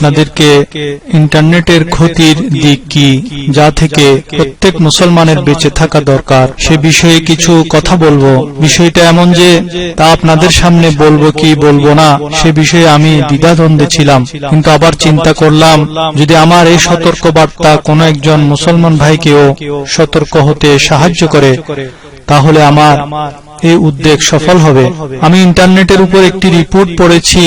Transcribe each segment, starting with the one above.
আপনাদেরকে ইন্টারনেটের ক্ষতির দিক কি, যা থেকে প্রত্যেক মুসলমানের বেঁচে থাকা দরকার, সে বিষয়ে কিছু কথা বলব। বিষয়টা এমন যে, তা আপনাদের সামনে বলব কি বলব না, সে বিষয়ে আমি দ্বিধাদ্বন্দ্বে ছিলাম। কিন্তু আবার চিন্তা করলাম, যদি আমার এই সতর্ক বার্তা কোনো একজন মুসলমান ভাইকেও সতর্ক হতে সাহায্য করে, তাহলে আমার এই উদ্যোগ সফল হবে। আমি ইন্টারনেটের উপর একটি রিপোর্ট পড়েছি,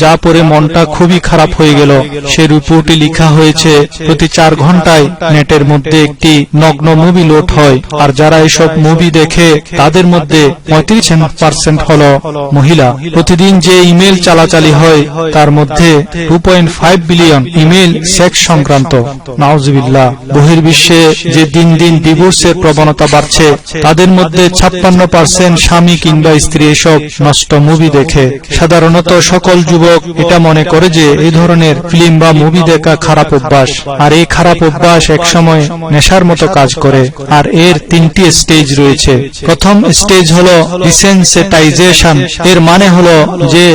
যা পড়ে মনটা খুবই খারাপ হয়ে গেল। সে রিপোর্টে লেখা হয়েছে, প্রতি চার ঘন্টায় নেটের মধ্যে একটি নগ্ন মুভি লোড হয়, আর যারা এসব মুভি দেখে, তাদের মধ্যে পঁয়ত্রিশ পার্সেন্ট হল মহিলা। প্রতিদিন যে ইমেল চালাচালি হয়, তার মধ্যে two point five billion email sex সংক্রান্ত। নাউজবিল্লা বহির্বিশ্বে যে দিন দিন ডিভোর্সের প্রবণতা বাড়ছে, তাদের মধ্যে ছাপ্পান্ন পার্সেন্ট স্বামী কিংবা স্ত্রী এসব নষ্ট মুভি দেখে। সাধারণত সকল যুবক এটা মনে করে যে এই ধরনের ফিল্ম বা মুভি দেখা খারাপ অভ্যাস। আর এই খারাপ অভ্যাস একসময় নেশার মতো কাজ করে। আর এর তিনটি স্টেজ রয়েছে। প্রথম স্টেজ হলো ডিসেন্সিটাইজেশন এর মানে হলো যে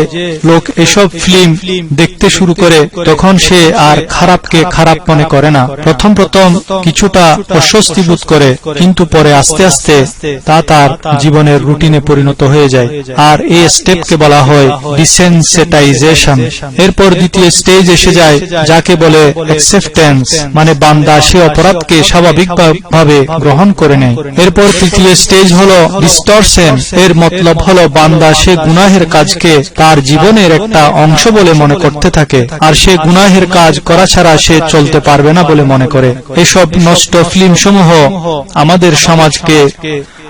লোক এসব ফিল্ম দেখতে শুরু করে, তখন সে আর খারাপকে খারাপ মনে করে না। প্রথম প্রথম কিছুটা অস্বস্তি বোধ করে, কিন্তু পরে আস্তে আস্তে তা তার জীবনের রুটিনে পরিণত হয়ে যায়। আর এই স্টেপকে বলা হয় ডিসেন্সিটাইজেশন এরপর দ্বিতীয় স্টেজ এসে যায়, যাকে বলে অ্যাকসেপ্টেন্স মানে বান্দা সে অপরাধকে স্বাভাবিকভাবে গ্রহণ করে নেয়। এরপর তৃতীয় স্টেজ হলো ডিস্টরশন এর মতলব হলো বান্দা সে গুনাহের কাজকে তার জীবনের একটা অংশ বলে মনে করতে থাকে, আর সে গুনাহের কাজ করা ছাড়া সে চলতে পারবে না বলে মনে করে। এসব নষ্ট ফিল্ম সমূহ আমাদের সমাজকে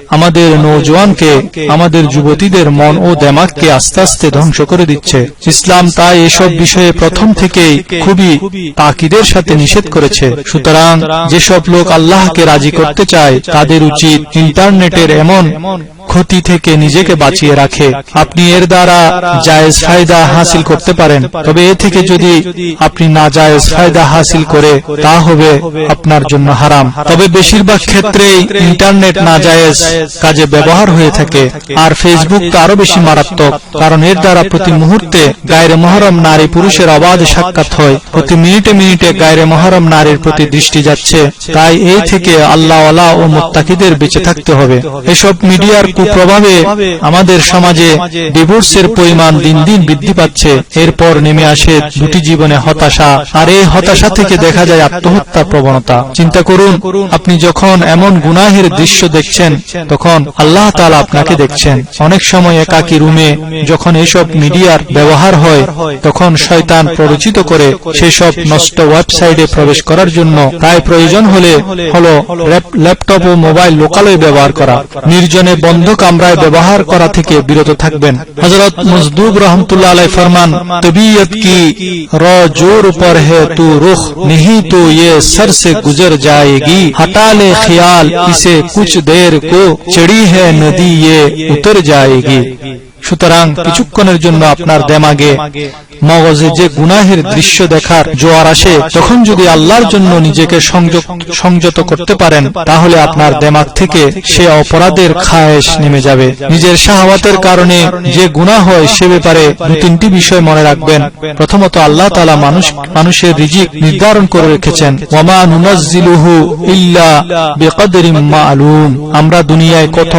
আমাদের নৌজওয়ানকে আমাদের যুবতীদের মন ও দেমাগকে আস্তে আস্তে ধ্বংস করে দিচ্ছে। ইসলাম তাই এসব বিষয়ে প্রথম থেকেই খুবই তাকিদের সাথে নিষেধ করেছে। সুতরাং যেসব লোক আল্লাহকে রাজি করতে চায়, তাদের উচিত ইন্টারনেটের এমন ক্ষতি থেকে নিজেকে বাঁচিয়ে রাখে। আপনি এর দ্বারা জায়েজ ফায়দা হাসিল করতে পারেন। তবে এ থেকে যদি আপনি না জায়েজ ফায়দা হাসিল করে, তা হবে আপনার জন্য হারাম। তবে বেশিরভাগ ক্ষেত্রেই ইন্টারনেট না জায়েজ কাজে ব্যবহার হয়ে থাকে। আর ফেসবুক তো আরও বেশি মারাত্মক, কারণ এর দ্বারা প্রতি মুহূর্তে গায়রে মহরম নারী পুরুষের অবাধ সাক্ষাৎ হয়। প্রতি মিনিটে মিনিটে গায়রে মহরম নারীর প্রতি দৃষ্টি যাচ্ছে। তাই এই থেকে আল্লাহ ও মোত্তাকিদের বেঁচে থাকতে হবে। এসব মিডিয়ার কুপ্রভাবে আমাদের সমাজে ডিভোর্সের পরিমাণ দিন দিন বৃদ্ধি পাচ্ছে। এরপর নেমে আসে দুটি জীবনে হতাশা। আর এই হতাশা থেকে দেখা যায় আত্মহত্যার প্রবণতা। চিন্তা করুন, আপনি যখন এমন গুনাহের দৃশ্য দেখছেন তখন আল্লাহ তালা আপনাকে দেখছেন অনেক সময় একাকি রুমে যখন এসব মিডিয়ার ব্যবহার হয় তখন শয়তান প্ররোচিত করে সেসব নষ্ট ওয়েবসাইটে প্রবেশ করার জন্য তাই প্রয়োজন হলে হলো ল্যাপটপ ও মোবাইল লোকালয় ব্যবহার করা নির্জনে বন্ধ কামরায় ব্যবহার করা থেকে বিরত থাকবেন হজরত মজদুব রহমতুল্লাহ আলাই ফরমান তবিয়ত কি র জোর উপর হে তু রুখ नहीं तो ये सर से गुजर जाएगी हटा ले ख्याल इसे कुछ देर को چڑی ہے ندی یہ اتر جائے گی۔ সুতরাং কিছুক্ষণের জন্য আপনার দেমাগে মগজে যে গুনাহের দৃশ্য দেখার জোয়ার আসে তখন যদি আল্লাহর জন্য নিজেকে সংযত করতে পারেন তাহলে আপনার দেমাগ থেকে সে অপরাধের খায়েশ নেমে যাবে। নিজের শাহওয়াতের কারণে যে গুনাহ হয় সে ব্যাপারে দু তিনটি বিষয় মনে রাখবেন। প্রথমত আল্লাহ তালা মানুষ মানুষের রিজিক নির্ধারণ করে রেখেছেন। ওমা নুনাজিলুহু ইল্লা বেকদরিম মালুম। আমরা দুনিয়ায় কত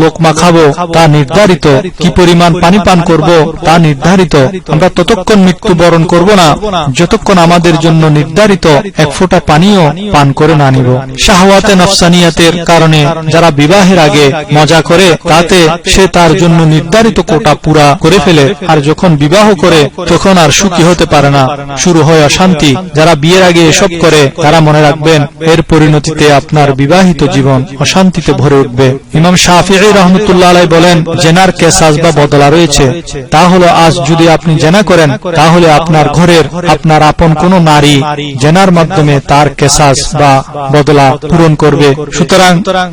লোকমা খাব তা নির্ধারিত কি পরিমাণ পানি পান করব, তা নির্ধারিত। আমরা ততক্ষণ মৃত্যু বরণ করব না, যতক্ষণ আমাদের জন্য নির্ধারিত এক ফোঁটা পানিও পান করে না নিব। শাহওয়াতে নফসানিয়াতের কারণে যারা বিবাহের আগে মজা করে, তাতে সে তার জন্য নির্ধারিত কোটা পুরা করে ফেলে। আর যখন বিবাহ করে, তখন আর সুখী হতে পারে না। শুরু হয় অশান্তি। যারা বিয়ের আগে এসব করে, তারা মনে রাখবেন, এর পরিণতিতে আপনার বিবাহিত জীবন অশান্তিতে ভরে উঠবে। ইমাম শাহি রহমতুল্লাহ বলেন, জেনার কেসাস বা বদলা রয়েছে, তা হলো আজ যদি আপনি জেনা করেন, তাহলে আপনার ঘরের, আপনার আপন কোন নারী জেনার মাধ্যমে তার কেসাস বা বদলা পূরণ করবে। সুতরাং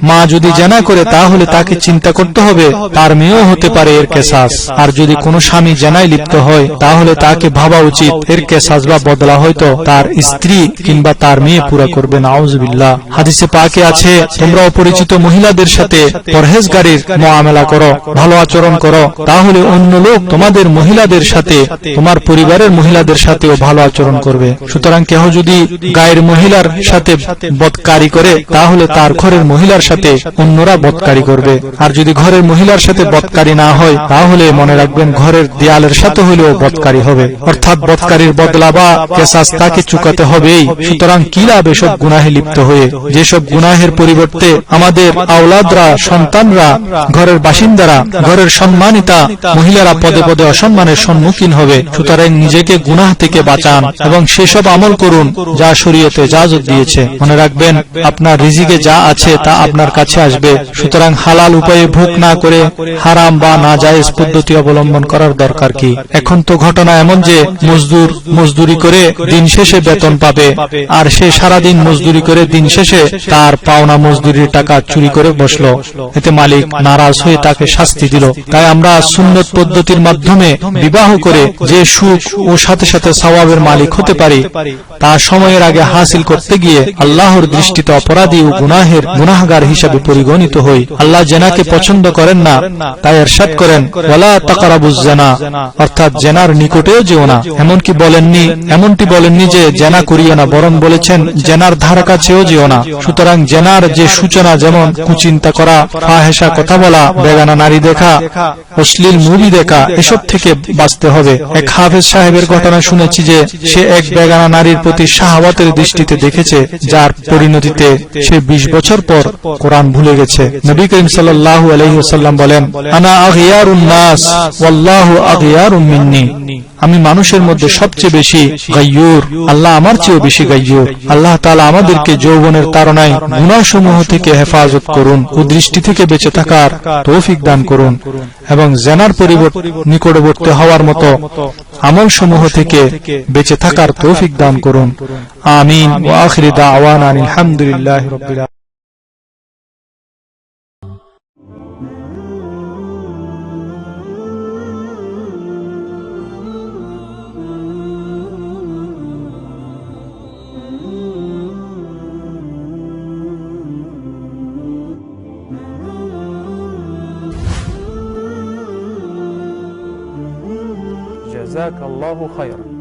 মা যদি জেনা করে, তাহলে তাকে চিন্তা করতে হবে, তার মেয়েও হতে পারে এর কেসাস। আর যদি কোনো স্বামী জেনায় লিপ্ত হয়, তাহলে তাকে ভাবা উচিত, এর কেসাস বা বদলা হয়তো তার স্ত্রী কিংবা তার মেয়ে পুরা করবে। নাউজবিল্লাহ। হাদিসে পাকে আছে, তোমরা অপরিচিত মহিলাদের সাথে পরহেজগারির মোয়ামেলা করো, ভালো আচরণ করো তাহলে অন্য লোক তোমাদের মহিলাদের সাথে, তোমার পরিবারের মহিলাদের সাথেও ভালো আচরণ করবে। সুতরাং কেহ যদি গায়ের মহিলার সাথে বদকারি করে, তাহলে তার ঘরের মহিলার সাথে অন্যরা বদকারি করবে। আর যদি ঘরের মহিলার সাথে বদকারি না হয়, তাহলে মনে রাখবেন ঘরের দেয়ালের সাথে হলেও বদকারি হবে। অর্থাৎ বদকারীর বদলা বা কেসাস তাকে চুকাতে হবেই। সুতরাং কি লাভ এসব গুনাহে লিপ্ত হয়ে? যেসব গুনাহের পরিবর্তে আমাদের আওলাদরা, সন্তানরা, ঘরের বাসিন্দারা, ঘরের সম্মানিতা মহিলারা পদে পদে অসম্মানের সম্মুখীন হবে। সুতরাং নিজেকে গুনাহ থেকে বাঁচান এবং সেসব আমল করুন যা শরীয়তে জাজত দিয়েছে। মনে রাখবেন, আপনার রিজিকে যা আছে তা আপনার কাছে আসবে। সুতরাং হালাল উপায়ে ভোগ না করে হারাম বা না জায়েজ পদ্ধতি অবলম্বন করার দরকার কি? এখন তো ঘটনা এমন যে, মজদুর মজদুরি করে দিন শেষে বেতন পাবে আর সে সারাদিন মজদুরি করে দিন শেষে তার পাওনা মজদুরির টাকা চুরি করে বসল। এতে মালিক নারাজ হয়ে তাকে শাস্তি দিল। তাই আমরা সুন্নত পদ্ধতির মাধ্যমে বিবাহ করে যে সুখ ও সাথে সাথে সওয়াবের মালিক হতে পারি তা সময়ের আগে হাসিল করতে গিয়ে আল্লাহর দৃষ্টিতে অপরাধী ও গুনাহের গুনাহগার হিসাবে পরিগণিত হই। আল্লাহ জেনাকে পছন্দ করেন না তাই এরশাদ করেন ওয়ালা তাকারাবুজ জেনা অর্থাৎ জেনার নিকটেও যেও না। এমনকি বলেননি এমনটি বলেননি যে জেনা করিও না বরং বলেছেন জেনার ধারা কাছেও যেও না। সুতরাং জেনার যে সূচনা যেমন কুচিন্তা করা ফাহেসা কথা বলা বেগানা নারী দেখা অশ্লীল মুভি দেখা, এসব থেকে বাঁচতে হবে। এক হাফেজ সাহেবের ঘটনা শুনেছি যে, সে এক বেগানা নারীর প্রতি শাহাবাতের দৃষ্টিতে দেখেছে, যার পরিণতিতে সে ২০ বছর পর কোরআন ভুলে গেছে। নবী করিম সাল্লাল্লাহু আলাইহি ওয়াসাল্লাম বলেন, আনা আগিয়ারুন নাস, ওয়াল্লাহু আগিয়ারুম মিন্নি। আমি মানুষের মধ্যে সবচেয়ে বেশি গাইয়ুর, আল্লাহ আমার চেয়েও বেশি গাইয়ুর। আল্লাহ তাআলা আমাদেরকে যৌবনের তাড়নায় গুনাহসমূহ থেকে হেফাজত করুন ও দৃষ্টি থেকে বেঁচে থাকার তৌফিক দান করুন। এবং জেনার পরিবর্তন নিকটবর্তী হওয়ার মতো আমল সমূহ থেকে বেঁচে থাকার তৌফিক দান করুন। আমিন। ওয়া আখিরি দাওয়ানা আলহামদুলিল্লাহি। রাব্বিল جزاك الله خيرا.